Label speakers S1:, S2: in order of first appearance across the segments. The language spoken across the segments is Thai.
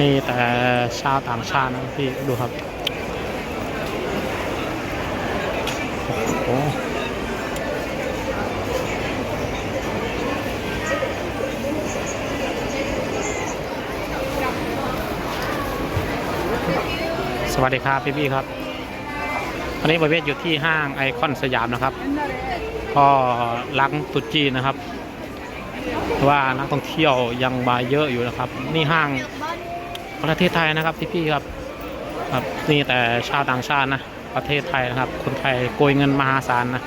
S1: มีแต่ชาวต่างชาตินะพี่ดูครับโอ้สวัสดีครับพี่พี่ครับวันนี้ประเวศอยู่ที่ห้างไอคอนสยามนะครับ ก็ลังตุจีนนะครับว่านักท่องเที่ยวยังมาเยอะอยู่นะครับ นี่ห้าง ประเทศไทยนะครับพี่ๆครับครับนี่แต่ชาวต่างชาตินะประเทศไทยนะครับ คนไทยโกยเงินมหาศาลนะ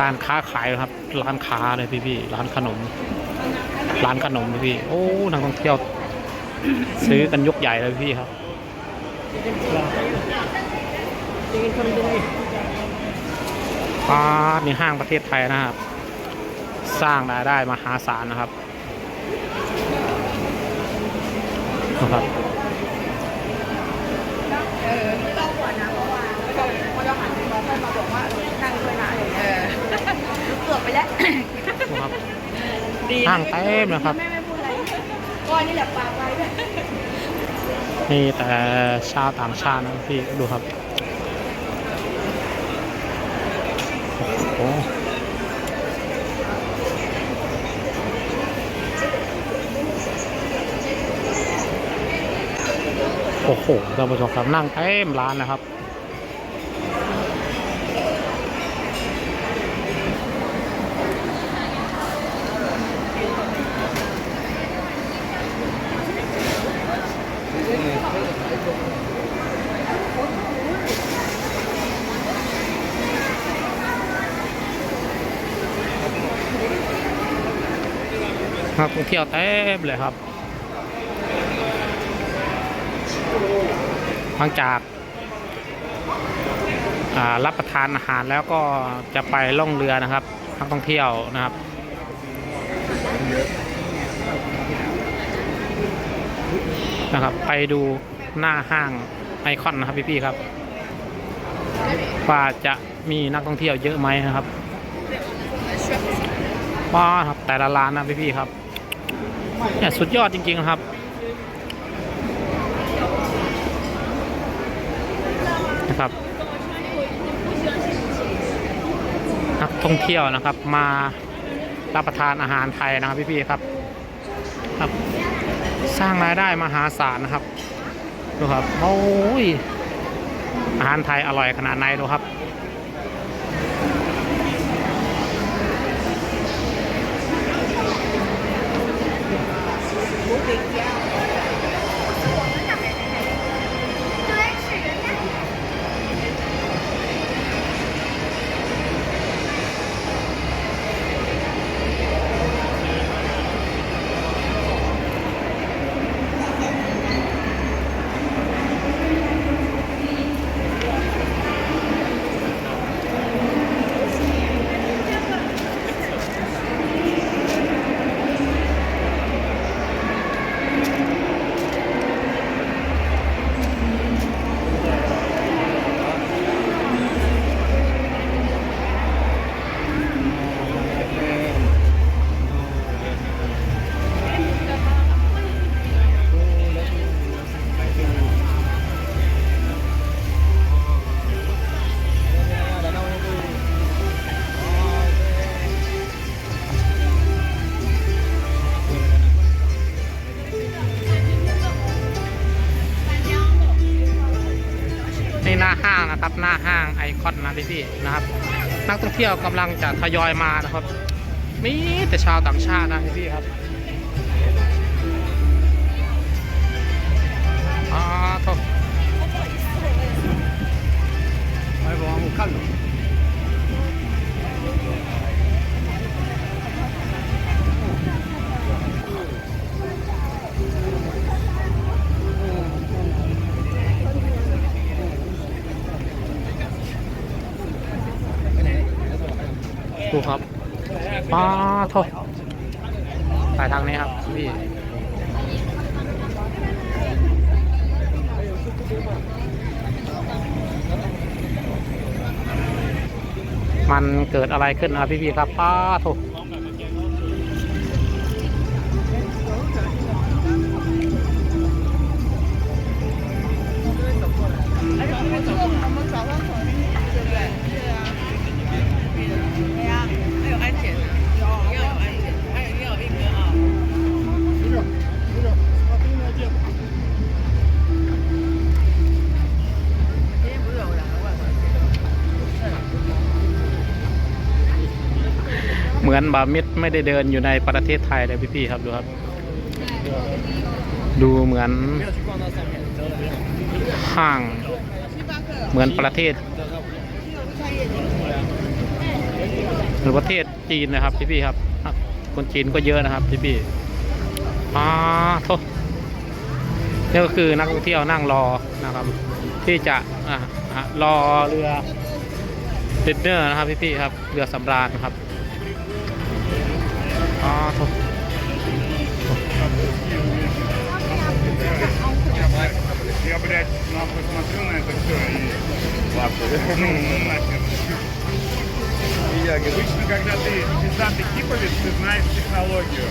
S1: การค้าขายครับ ร้านค้าเลยพี่ๆร้านขนม ร้านขนมพี่โอ้นักท่องเที่ยว ซื้อกันยกใหญ่เลยพี่ครับอ่านี่ห้างประเทศไทยนะครับ สร้างรายได้มหาศาลนะครับ นะครับ
S2: เออไม่ต้องหัวนะเพราะว่าเขาเขาจะหันไปมองค่อยมาบอกว่านั่งด้วยนะอะไรอย่างเงี้ยรู้เกือบไปแล้ว
S1: นะครับ
S2: ดี
S1: ห้างเต็มนะครับ
S2: แม่ไม่พูดอะไรก้อยนี่แหละปากไว้ด้วย
S1: นี่แต่ชาวต่างชาตินะพี่ดูครับ โอ้โห โอ้โหท่านผู้ชมครับนั่งเต็มร้านนะครับนักท่องเที่ยวเต็มเลยครับ หลังจากรับประทานอาหารแล้วก็จะไปล่องเรือนะครับนักท่องเที่ยวนะครับนะครับ ไปดูหน้าห้างไอคอนนะครับพี่ๆครับว่าจะมีนักท่องเที่ยวเยอะไหมนะครับว้าครับแต่ละร้านนะพี่ๆครับเนี่ยสุดยอดจริงๆครับ ท่องเที่ยวนะครับ มารับประทานอาหารไทยนะครับพี่ๆครับครับ สร้างรายได้มหาศาลนะครับดูครับโอ้ยอาหารไทยอร่อยขนาดไหนดูครับ น้าห้างนะครับหน้าห้างไอคอนนะพี่พี่ๆนะครับ นักท่องเที่ยวกำลังจะทยอยมานะครับมีแต่ชาวต่างชาตินะพี่พี่ๆครับอ่าโทษไปบอกว่ามึง ดูครับป้าโทษไปทางนี้ครับพี่มันเกิดอะไรขึ้นนะพี่ๆครับป้าโถ มือนบามิดไม่ได้เดินอยู่ในประเทศไทยเลยพี่ๆครับดูครับ ดูเหมือนห้าง เหมือนประเทศหรือประเทศจีนนะครับพี่ๆครับ คนจีนก็เยอะนะครับพี่ๆอ่าโทษนี่ก็คือนักท่องเที่ยวนั่งรอนะครับ ที่จะอะอะรอเรือดินเนอร์นะครับพี่ๆครับ เรือสำราญครับ 아, 저.
S3: Я, блядь, нахуй смотрю на это все и... Ну, Ладно, я. Обычно, когда ты пиздатый киповец, ты знаешь технологию.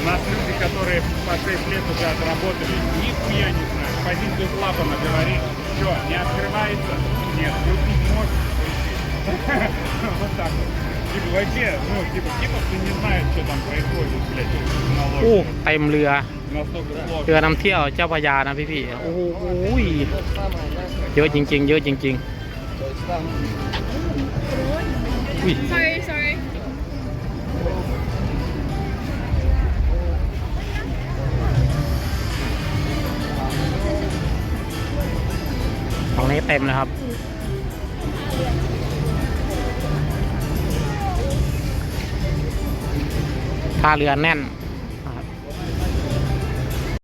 S3: У нас люди, которые по 6 лет уже отработали, нихуя не знают. Позицию клапана говорит, что, не открывается? Нет, купить можно. Вот так вот. Типа вообще, ну, типа, типа, ты не знаешь, что там происходит, блядь,
S1: โอ้
S3: технология.
S1: เต็มเรือ
S3: Настолько сложно.
S1: เรือนำเที่ยวเจ้าพระยานะพี่ๆโอ้โหเยอะจริง ๆ เยอะจริง ๆ อุ้ย
S2: sorry sorry
S1: ตรงนี้เต็มเลยครับ ท่าเรือแน่น